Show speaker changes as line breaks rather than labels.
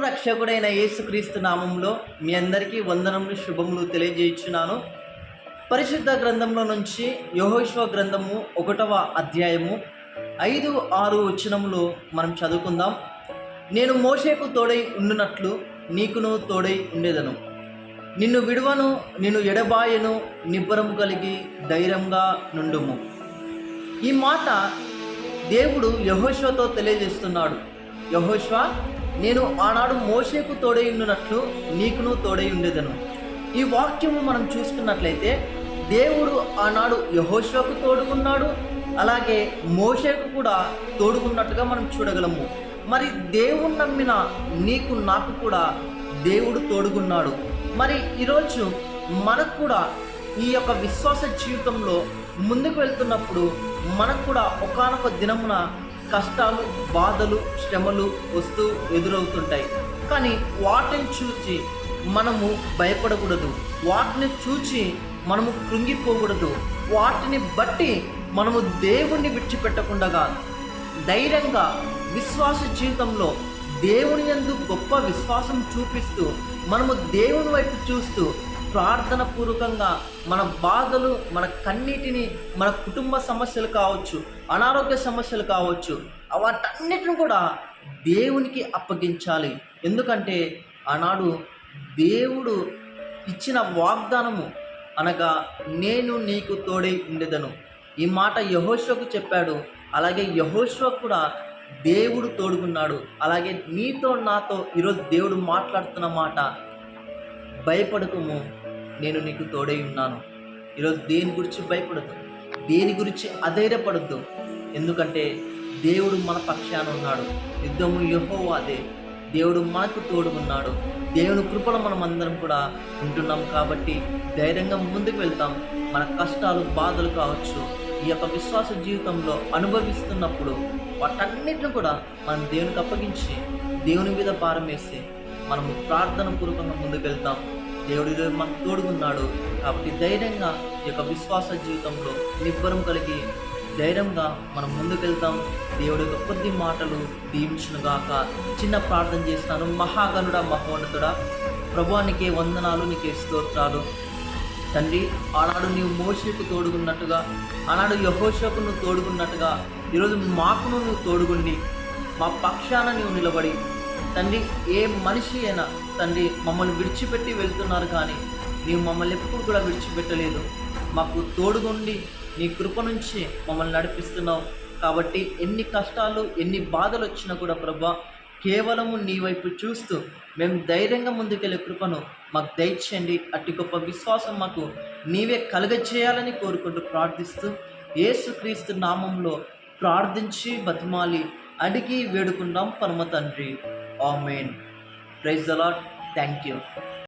రక్షకుడైన యేసుక్రీస్తు నామంలో మీ అందరికీ వందనములు శుభములు తెలియజేయుచున్నాను. పరిశుద్ధ గ్రంథంలో నుంచి యహోశ్వ గ్రంథము ఒకటవ అధ్యాయము ఐదు ఆరు వచనములో మనం చదువుకుందాం. నేను మోషేకు తోడై ఉండునట్లు నీకును తోడై ఉండేదను. నిన్ను విడువను నిన్ను ఎడబాయను నిబ్బరము కలిగి ధైర్యంగా నుండుము. ఈ మాట దేవుడు యహోశ్వతో తెలియజేస్తున్నాడు. యహోశ్వ నేను ఆనాడు మోషేకు తోడై ఉండునట్లు నీకును తోడై ఉండేదను. ఈ వాక్యము మనం చూసుకున్నట్లయితే దేవుడు ఆనాడు యహోశ్వకు తోడుకున్నాడు అలాగే మోషేకు కూడా తోడుకున్నట్టుగా మనం చూడగలము. మరి దేవుని నమ్మిన నీకు నాకు కూడా దేవుడు తోడుకున్నాడు మరి ఈరోజు మనకు కూడా ఈ యొక్క విశ్వాస జీవితంలో ముందుకు వెళ్తున్నప్పుడు మనకు కూడా ఒకానొక దినమున కష్టాలు బాధలు శ్రమలు వస్తూ ఎదురవుతుంటాయి. కానీ వాటిని చూసి మనము భయపడకూడదు. వాటిని చూచి మనము కృంగిపోకూడదు. వాటిని బట్టి మనము దేవుణ్ణి విడిచిపెట్టకుండా ధైర్యంగా విశ్వాస జీవితంలో దేవుని యందు గొప్ప విశ్వాసం చూపిస్తూ మనము దేవుని వైపు చూస్తూ ప్రార్థన పూర్వకంగా మన బాధలు మన కన్నీటిని మన కుటుంబ సమస్యలు కావచ్చు అనారోగ్య సమస్యలు కావచ్చు వాటన్నిటిని కూడా దేవునికి అప్పగించాలి. ఎందుకంటే ఆనాడు దేవుడు ఇచ్చిన వాగ్దానము అనగా నేను నీకు తోడై ఉండేదను. ఈ మాట యహోశ్వకు చెప్పాడు. అలాగే యహోశ్వ కూడా దేవుడు తోడుకున్నాడు. అలాగే నీతో నాతో ఈరోజు దేవుడు మాట్లాడుతున్న మాట భయపడకము. నేను నీకు తోడై ఉన్నాను. ఈరోజు దేని గురించి భయపడద్దు దేని గురించి అధైర్యపడద్దు? ఎందుకంటే దేవుడు మన పక్షాన ఉన్నాడు. యుద్ధము యహో అదే దేవుడు మనకు తోడు ఉన్నాడు. దేవుని కృపలో మనం అందరం కూడా ఉంటున్నాం కాబట్టి ధైర్యంగా ముందుకు వెళ్తాం. మన కష్టాలు బాధలు కావచ్చు ఈ యొక్క విశ్వాస జీవితంలో అనుభవిస్తున్నప్పుడు వాటన్నిటిని కూడా మనం దేవునికి అప్పగించి దేవుని మీద భారం వేసి మనము ప్రార్థన పూర్వకంగా ముందుకెళ్తాం. దేవుడి మనకు తోడుగున్నాడు. కాబట్టి ధైర్యంగా ఈ యొక్క విశ్వాస జీవితంలో నిబ్బరం కలిగి ధైర్యంగా మనం ముందుకెళ్తాం. దేవుడి యొక్క కొద్ది మాటలు దీవించునుగాక చిన్న ప్రార్థన చేస్తాను. మహాగనుడ మహోన్నతుడా ప్రభా నీకే వందనాలు నీకే స్తోత్రాలు. తండ్రి ఆనాడు నీవు మోషకు తోడుగున్నట్టుగా ఆనాడు యహోషకు నువ్వు తోడుగున్నట్టుగా ఈరోజు మాకును నువ్వు తోడుగుండి మా పక్షాన నువ్వు నిలబడి తండ్రి ఏ మనిషి అయినా తండ్రి మమ్మల్ని విడిచిపెట్టి వెళ్తున్నారు కానీ నీవు మమ్మల్ని ఎప్పుడు కూడా విడిచిపెట్టలేదు. మాకు తోడుగుండి నీ కృప నుంచి మమ్మల్ని నడిపిస్తున్నావు. కాబట్టి ఎన్ని కష్టాలు ఎన్ని బాధలు వచ్చినా కూడా ప్రభా కేవలము నీ వైపు చూస్తూ మేము ధైర్యంగా ముందుకెళ్ళే కృపను మాకు దయచేయండి. అట్టి గొప్ప విశ్వాసం మాకు నీవే కలగచేయాలని కోరుకుంటూ ప్రార్థిస్తూ యేసుక్రీస్తు నామంలో ప్రార్థించి బతిమాలి. అడిగి వేడుకున్నాం పరమ తండ్రి amen. Praise the lord thank you